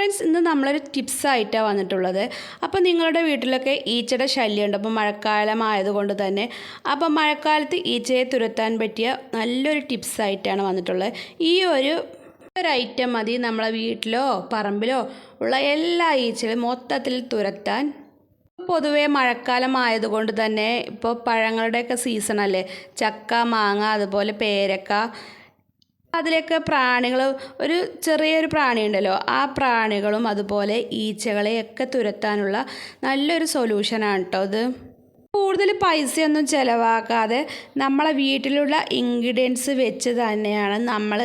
Friends ഇന്ന് നമ്മളൊരു tips ആയിട്ടാണ് വന്നിട്ടുള്ളത്. അപ്പോൾ നിങ്ങളുടെ വീട്ടിലൊക്കെ ഈച്ചയുടെ ശല്യമുണ്ട്. അപ്പോൾ മഴക്കാലമായതുകൊണ്ട് തന്നെ. അപ്പോൾ മഴക്കാലത്ത് ഈച്ചയെ തുരത്താൻ പറ്റിയ നല്ലൊരു ടിപ്സ് ആയിട്ടാണ് വന്നിട്ടുള്ളത്. ഈ ഒരു ഒരു ഐറ്റം മതി നമ്മളെ വീട്ടിലോ പറമ്പിലോ ഉള്ള എല്ലാ ഈച്ചകളും മൊത്തത്തിൽ തുരത്താൻ. പൊതുവേ മഴക്കാലം ആയതുകൊണ്ട് തന്നെ ഇപ്പോൾ പഴങ്ങളുടെയൊക്കെ സീസണല്ലേ. ചക്ക മാങ്ങ അതുപോലെ പേരക്ക അതിലൊക്കെ പ്രാണികൾ ഒരു ചെറിയൊരു പ്രാണി ഉണ്ടല്ലോ ആ പ്രാണികളും അതുപോലെ ഈച്ചകളെയൊക്കെ തുരത്താനുള്ള നല്ലൊരു സൊല്യൂഷനാണ് കേട്ടോ ഇത്. കൂടുതൽ പൈസയൊന്നും ചിലവാക്കാതെ നമ്മളെ വീട്ടിലുള്ള ഇൻഗ്രീഡിയൻസ് വെച്ച് തന്നെയാണ് നമ്മൾ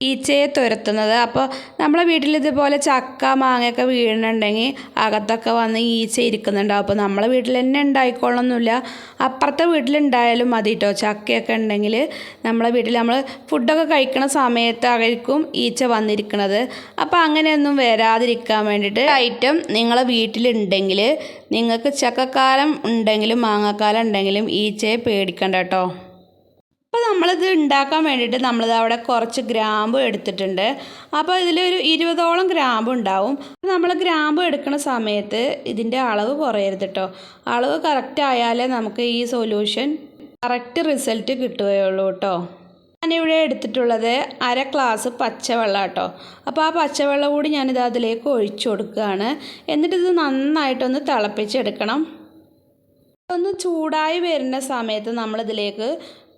ഈച്ചയെ തുരത്തുന്നത്. അപ്പോൾ നമ്മളെ വീട്ടിൽ ഇതുപോലെ ചക്ക മാങ്ങയൊക്കെ വീഴുന്നുണ്ടെങ്കിൽ അകത്തൊക്കെ വന്ന് ഈച്ച ഇരിക്കുന്നുണ്ടാവും. അപ്പോൾ നമ്മളെ വീട്ടിൽ തന്നെ ഉണ്ടായിക്കൊള്ളണമെന്നില്ല അപ്പുറത്തെ വീട്ടിലുണ്ടായാലും മതി കേട്ടോ ചക്കയൊക്കെ ഉണ്ടെങ്കിൽ നമ്മളെ വീട്ടിൽ നമ്മൾ ഫുഡൊക്കെ കഴിക്കണ സമയത്തായിരിക്കും ഈച്ച വന്നിരിക്കുന്നത് അപ്പോൾ അങ്ങനെയൊന്നും വരാതിരിക്കാൻ വേണ്ടിയിട്ട് ഐറ്റം നിങ്ങളെ വീട്ടിലുണ്ടെങ്കിൽ നിങ്ങൾക്ക് ചക്കക്കാലം ഉണ്ടെങ്കിലും മാങ്ങാക്കാലം ഉണ്ടെങ്കിലും ഈച്ചയെ പേടിക്കണ്ട കേട്ടോ. നമ്മളിത് ഉണ്ടാക്കാൻ വേണ്ടിയിട്ട് നമ്മളിത് അവിടെ കുറച്ച് ഗ്രാമ്പ് എടുത്തിട്ടുണ്ട്. അപ്പോൾ ഇതിലൊരു ഇരുപതോളം ഗ്രാമ്പ് ഉണ്ടാവും. നമ്മൾ ഗ്രാമ്പ് എടുക്കുന്ന സമയത്ത് ഇതിന്റെ അളവ് കുറയരുത് കേട്ടോ അളവ് കറക്റ്റ് ആയാലേ നമുക്ക് ഈ സൊല്യൂഷൻ കറക്റ്റ് റിസൾട്ട് കിട്ടുകയുള്ളൂ കേട്ടോ ഞാനിവിടെ എടുത്തിട്ടുള്ളത് അര ഗ്ലാസ് പച്ചവെള്ളം കേട്ടോ അപ്പോൾ ആ പച്ചവെള്ളം കൂടി ഞാനിത് അതിലേക്ക് ഒഴിച്ചു കൊടുക്കുകയാണ്. എന്നിട്ടിത് നന്നായിട്ടൊന്ന് തിളപ്പിച്ചെടുക്കണം. ഒന്ന് ചൂടായി വരുന്ന സമയത്ത് നമ്മളിതിലേക്ക്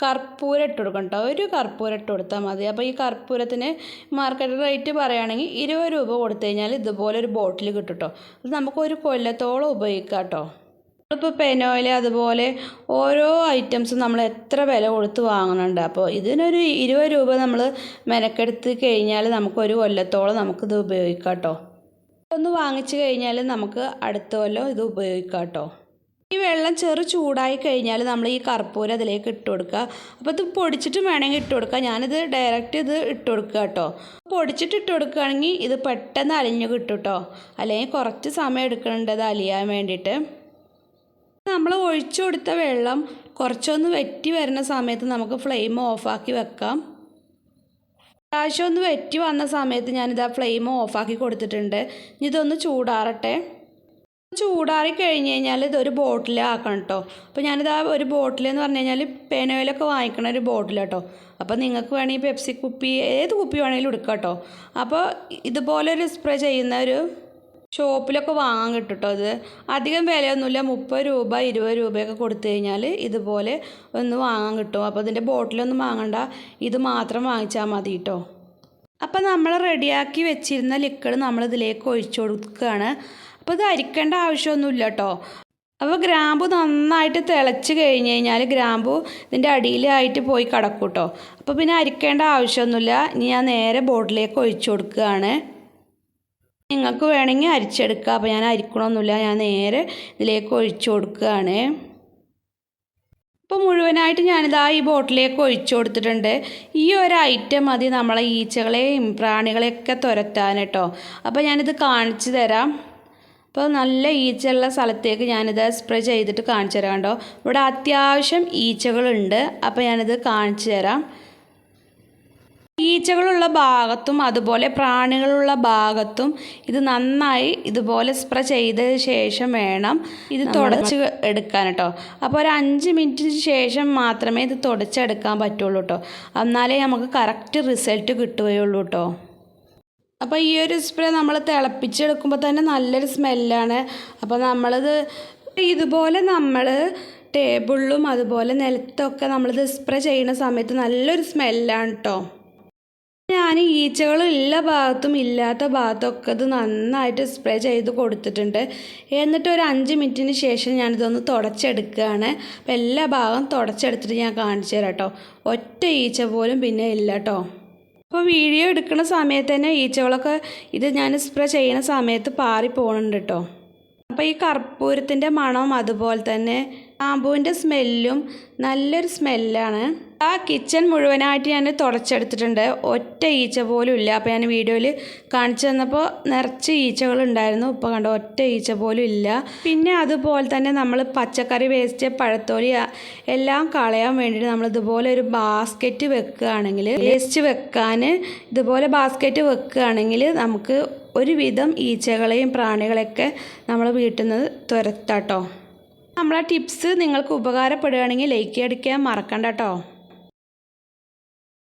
കർപ്പൂരം ഇട്ട് കൊടുക്കണം കേട്ടോ ഒരു കർപ്പൂരം ഇട്ട് കൊടുത്താൽ മതി. അപ്പോൾ ഈ കർപ്പൂരത്തിന് മാർക്കറ്റ് റേറ്റ് പറയുകയാണെങ്കിൽ ഇരുപത് രൂപ കൊടുത്തു കഴിഞ്ഞാൽ ഇതുപോലെ ഒരു ബോട്ടിൽ കിട്ടും കേട്ടോ അത് നമുക്ക് ഒരു കൊല്ലത്തോളം ഉപയോഗിക്കാം കേട്ടോ ഇപ്പോൾ പെനോയിൽ അതുപോലെ ഓരോ ഐറ്റംസും നമ്മൾ എത്ര വില കൊടുത്ത് വാങ്ങുന്നുണ്ട് അപ്പോൾ ഇതിനൊരു ഇരുപത് രൂപ നമ്മൾ മെനക്കെടുത്ത് കഴിഞ്ഞാൽ നമുക്ക് ഒരു കൊല്ലത്തോളം നമുക്കിത് ഉപയോഗിക്കാം കേട്ടോ ഒന്ന് വാങ്ങിച്ചു കഴിഞ്ഞാൽ നമുക്ക് അടുത്ത കൊല്ലം ഇത് ഉപയോഗിക്കാം കേട്ടോ ഈ വെള്ളം ചെറു ചൂടായി കഴിഞ്ഞാൽ നമ്മൾ ഈ കർപ്പൂരം അതിലേക്ക് ഇട്ട് കൊടുക്കുക. അപ്പോൾ ഇത് പൊടിച്ചിട്ട് വേണമെങ്കിൽ ഇട്ട് കൊടുക്കുക. ഞാനിത് ഡയറക്റ്റ് ഇത് ഇട്ട് കൊടുക്കുക കേട്ടോ. പൊടിച്ചിട്ട് ഇട്ട് കൊടുക്കുകയാണെങ്കിൽ ഇത് പെട്ടെന്ന് അലിഞ്ഞു കിട്ടും കേട്ടോ. അല്ലെങ്കിൽ കുറച്ച് സമയം എടുക്കുന്നുണ്ട് അത് അലിയാൻ വേണ്ടിയിട്ട്. നമ്മൾ ഒഴിച്ചു കൊടുത്ത വെള്ളം കുറച്ചൊന്ന് വെറ്റി വരുന്ന സമയത്ത് നമുക്ക് ഫ്ലെയിം ഓഫാക്കി വെക്കാം. പ്രാവശ്യം ഒന്ന് വെറ്റി വന്ന സമയത്ത് ഞാനിത് ആ ഫ്ലെയിം ഓഫാക്കി കൊടുത്തിട്ടുണ്ട്. ഇനി ഇതൊന്ന് ചൂടാറട്ടെ. ചൂടാറി കഴിഞ്ഞ് കഴിഞ്ഞാൽ ഇതൊരു ബോട്ടിലാക്കണം കേട്ടോ അപ്പോൾ ഞാനിത് ആ ഒരു ബോട്ടിൽ എന്ന് പറഞ്ഞു കഴിഞ്ഞാൽ പെനോയിലൊക്കെ വാങ്ങിക്കണ ഒരു ബോട്ടിൽ കേട്ടോ അപ്പോൾ നിങ്ങൾക്ക് വേണമെങ്കിൽ പെപ്സി കുപ്പി ഏത് കുപ്പി വേണമെങ്കിലും എടുക്കാം കേട്ടോ അപ്പോൾ ഇതുപോലെ ഒരു സ്പ്രേ ചെയ്യുന്ന ഒരു ഷോപ്പിലൊക്കെ വാങ്ങാൻ കിട്ടും കേട്ടോ ഇത്. അധികം വിലയൊന്നുമില്ല. മുപ്പത് രൂപ ഇരുപത് രൂപയൊക്കെ കൊടുത്തു കഴിഞ്ഞാൽ ഇതുപോലെ ഒന്ന് വാങ്ങാൻ കിട്ടും. അപ്പോൾ ഇതിന്റെ ബോട്ടിലൊന്നും വാങ്ങണ്ട. ഇത് മാത്രം വാങ്ങിച്ചാൽ മതി കേട്ടോ അപ്പോൾ നമ്മൾ റെഡിയാക്കി വെച്ചിരുന്ന ലിക്വിഡ് നമ്മൾ ഇതിലേക്ക് ഒഴിച്ചു കൊടുക്കുകയാണ്. അപ്പോൾ ഇത് അരിക്കേണ്ട ആവശ്യമൊന്നുമില്ല കേട്ടോ അപ്പോൾ ഗ്രാമ്പു നന്നായിട്ട് തിളച്ച് കഴിഞ്ഞ് കഴിഞ്ഞാൽ ഗ്രാമ്പു ഇതിന്റെ അടിയിലായിട്ട് പോയി കിടക്കും കേട്ടോ അപ്പോൾ പിന്നെ അരിക്കേണ്ട ആവശ്യമൊന്നുമില്ല. ഇനി ഞാൻ നേരെ ബോട്ടിലേക്ക് ഒഴിച്ചു കൊടുക്കുകയാണ്. നിങ്ങൾക്ക് വേണമെങ്കിൽ അരിച്ചെടുക്കുക അപ്പോൾ ഞാൻ അരിക്കണമൊന്നുമില്ല. ഞാൻ നേരെ ഇതിലേക്ക് ഒഴിച്ചു കൊടുക്കുകയാണ്. അപ്പോൾ മുഴുവനായിട്ട് ഞാനിതാ ഈ ബോട്ടിലേക്ക് ഒഴിച്ചു കൊടുത്തിട്ടുണ്ട്. ഈ ഒരു ഐറ്റം മതി നമ്മളെ ഈച്ചകളെയും പ്രാണികളെയൊക്കെ തുരത്താൻ കേട്ടോ. അപ്പോൾ ഞാനിത് കാണിച്ചു തരാം. അപ്പോൾ നല്ല ഈച്ചയുള്ള സ്ഥലത്തേക്ക് ഞാനിത് സ്പ്രേ ചെയ്തിട്ട് കാണിച്ചു തരാം കേട്ടോ. ഇവിടെ അത്യാവശ്യം ഈച്ചകളുണ്ട്. അപ്പോൾ ഞാനിത് കാണിച്ചു തരാം. ഈച്ചകളുള്ള ഭാഗത്തും അതുപോലെ പ്രാണികളുള്ള ഭാഗത്തും ഇത് നന്നായി ഇതുപോലെ സ്പ്രേ ചെയ്ത ശേഷം വേണം ഇത് തുടച്ച് എടുക്കാൻ കേട്ടോ. അപ്പോൾ ഒരു അഞ്ച് മിനിറ്റിന് ശേഷം മാത്രമേ ഇത് തുടച്ചെടുക്കാൻ പറ്റുള്ളൂ കേട്ടോ. എന്നാലേ നമുക്ക് കറക്റ്റ് റിസൾട്ട് കിട്ടുകയുള്ളൂ കേട്ടോ. അപ്പോൾ ഈ ഒരു സ്പ്രേ നമ്മൾ തിളപ്പിച്ചെടുക്കുമ്പോൾ തന്നെ നല്ലൊരു സ്മെല്ലാണ് അപ്പോൾ നമ്മളത് ഇതുപോലെ നമ്മൾ ടേബിളിലും അതുപോലെ നിലത്തൊക്കെ നമ്മളിത് സ്പ്രേ ചെയ്യുന്ന സമയത്ത് നല്ലൊരു സ്മെല്ലാണ് കേട്ടോ ഞാൻ ഈച്ചകൾ ഉള്ള ഭാഗത്തും ഇല്ലാത്ത ഭാഗത്തൊക്കെ ഇത് നന്നായിട്ട് സ്പ്രേ ചെയ്ത് കൊടുത്തിട്ടുണ്ട്. എന്നിട്ട് ഒരു അഞ്ച് മിനിറ്റിന് ശേഷം ഞാനിതൊന്ന് തുടച്ചെടുക്കുകയാണ്. അപ്പോൾ എല്ലാ ഭാഗവും തുടച്ചെടുത്തിട്ട് ഞാൻ കാണിച്ചു തരാം കേട്ടോ ഒറ്റ ഈച്ച പോലും പിന്നെ ഇല്ല കേട്ടോ അപ്പോൾ വീഡിയോ എടുക്കുന്ന സമയത്ത് തന്നെ ഈച്ചകളൊക്കെ ഇത് ഞാൻ സ്പ്രേ ചെയ്യുന്ന സമയത്ത് പാറി പോകുന്നുണ്ട് കേട്ടോ അപ്പോൾ ഈ കർപ്പൂരത്തിന്റെ മണം അതുപോലെ തന്നെ ഷാമ്പൂവിന്റെ സ്മെല്ലും നല്ലൊരു സ്മെല്ലാണ്. ആ കിച്ചൺ മുഴുവനായിട്ട് ഞാൻ തുടച്ചെടുത്തിട്ടുണ്ട്. ഒറ്റ ഈച്ച പോലും ഇല്ല. അപ്പോൾ ഞാൻ വീഡിയോയിൽ കാണിച്ചു തന്നപ്പോൾ നിറച്ച് ഈച്ചകളുണ്ടായിരുന്നു. ഇപ്പോൾ കണ്ടോ ഒറ്റ ഈച്ച പോലും ഇല്ല. പിന്നെ അതുപോലെ തന്നെ നമ്മൾ പച്ചക്കറി വേസ്റ്റ് പഴത്തോലി എല്ലാം കളയാൻ വേണ്ടിയിട്ട് നമ്മൾ ഇതുപോലെ ഒരു ബാസ്ക്കറ്റ് വെക്കുകയാണെങ്കിൽ വേസ്റ്റ് വെക്കാൻ ഇതുപോലെ ബാസ്ക്കറ്റ് വെക്കുകയാണെങ്കിൽ നമുക്ക് ഒരുവിധം ഈച്ചകളെയും പ്രാണികളെയൊക്കെ നമ്മൾ വീട്ടിൽ നിന്ന് തുരത്താട്ടോ നമ്മളെ ടിപ്സ് നിങ്ങൾക്ക് ഉപകാരപ്പെടുകയാണെങ്കിൽ ലൈക്ക് അടിക്കാൻ മറക്കണ്ട കേട്ടോ